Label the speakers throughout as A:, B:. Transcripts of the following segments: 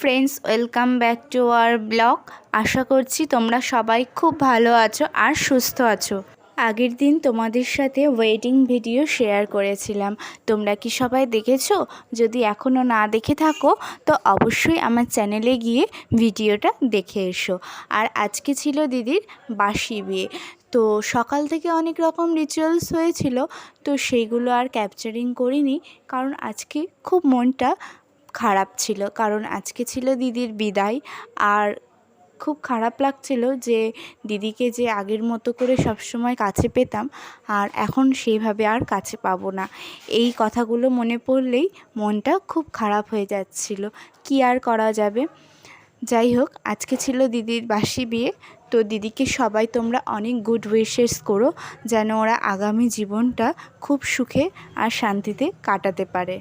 A: Friends, welcome back to our blog. আশা করছি তোমরা সবাই খুব ভালো আছো আর সুস্থ আছো। আগের দিন তোমাদের সাথে ওয়েডিং ভিডিও শেয়ার করেছিলাম। তোমরা কি সবাই দেখেছ? যদি এখনও না দেখে থাকো, তো অবশ্যই আমার চ্যানেলে গিয়ে ভিডিওটা দেখে এসো। আর আজকে ছিল দিদির বাসি বিয়ে। তো সকাল থেকে অনেক রকম রিচুয়ালস হয়েছিল, তো সেইগুলো আর ক্যাপচারিং করিনি, কারণ আজকে খুব মনটা খারাপ ছিল, কারণ আজকে ছিল দিদির বিদায়। আর খুব খারাপ লাগছিল যে দিদিকে যে আগের মতো করে সবসময় কাছে পেতাম, আর এখন সেইভাবে আর কাছে পাবো না। এই কথাগুলো মনে পড়লেই মনটা খুব খারাপ হয়ে যাচ্ছিল। কি আর করা যাবে? যাই হোক, আজকে ছিল দিদির বাসি বিয়ে। তো দিদিকে সবাই তোমরা অনেক গুড উইশেস করো, যেন ওরা আগামী জীবনটা খুব সুখে আর শান্তিতে কাটাতে পারে।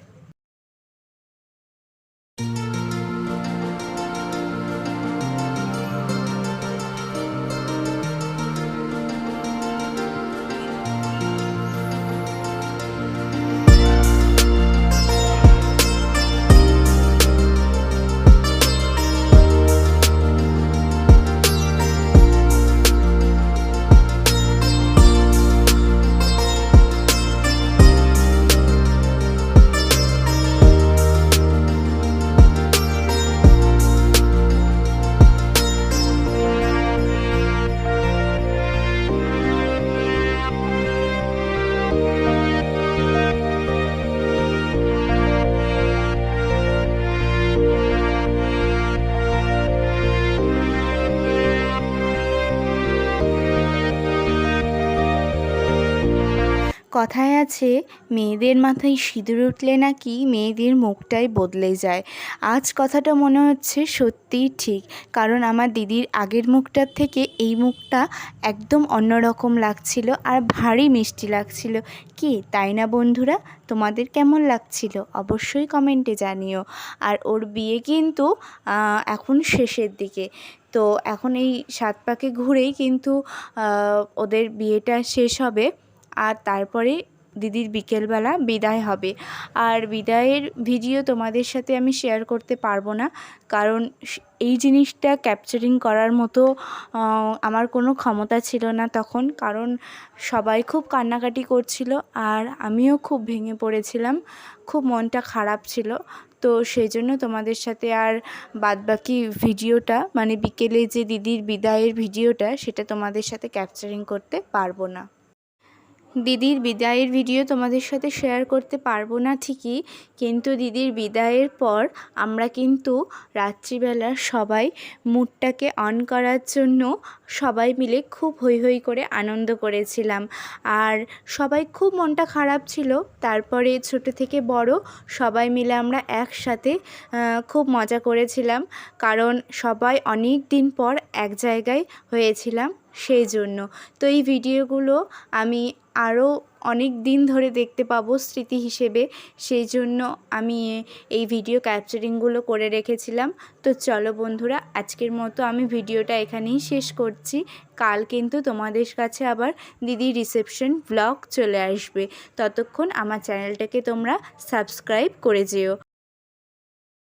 A: কথায় আছে, মেয়েদের মাথায় সিঁদুর উঠলে নাকি মেয়েদের মুখটাই বদলে যায়। আজ কথাটা মনে হচ্ছে সত্যিই ঠিক, কারণ আমার দিদির আগের মুখটার থেকে এই মুখটা একদম অন্যরকম লাগছিল আর ভারী মিষ্টি লাগছিল। কি, তাই না বন্ধুরা? তোমাদের কেমন লাগছিল? অবশ্যই কমেন্টে জানিও। আর ওর বিয়ে কিন্তু এখন শেষের দিকে। তো এখন এই সাত পাকে ঘুরেই কিন্তু ওদের বিয়েটা শেষ হবে। আর তারপরে দিদির বিকেলবেলা বিদায় হবে। আর বিদায়ের ভিডিও তোমাদের সাথে আমি শেয়ার করতে পারব না। কারণ এই জিনিসটা ক্যাপচারিং করার মতো আমার কোনো ক্ষমতা ছিল না তখন। কারণ সবাই খুব কান্নাকাটি করছিল আর আমিও খুব ভেঙে পড়েছিলাম। খুব মনটা খারাপ ছিল। তো সেই জন্য তোমাদের সাথে আর বাদবাকি ভিডিওটা মানে বিকেলে যে দিদির বিদায়ের ভিডিওটা, সেটা তোমাদের সাথে ক্যাপচারিং করতে পারব না। দিদির বিদায়ের ভিডিও তোমাদের সাথে শেয়ার করতে পারব না ঠিকই, কিন্তু দিদির বিদায়ের পর আমরা কিন্তু রাত্রিবেলা সবাই মুডটাকে অন করার জন্য সবাই মিলে খুব হৈ হৈ করে আনন্দ করেছিলাম। আর সবাই খুব মনটা খারাপ ছিল, তারপরে ছোট থেকে বড় সবাই মিলে আমরা একসাথে খুব মজা করেছিলাম। কারণ সবাই অনেক দিন পর এক জায়গায় হয়েছিলাম। সেই জন্য। তো এই ভিডিওগুলো আমি আরও অনেক দিন ধরে দেখতে পাবো স্মৃতি হিসেবে, সেই জন্য আমি এই ভিডিও ক্যাপচারিংগুলো করে রেখেছিলাম। তো চলো বন্ধুরা, আজকের মতো আমি ভিডিওটা এখানেই শেষ করছি। কাল কিন্তু তোমাদের কাছে আবার দিদি রিসেপশন ব্লগ চলে আসবে। ততক্ষণ আমার চ্যানেলটাকে তোমরা সাবস্ক্রাইব করে যেও।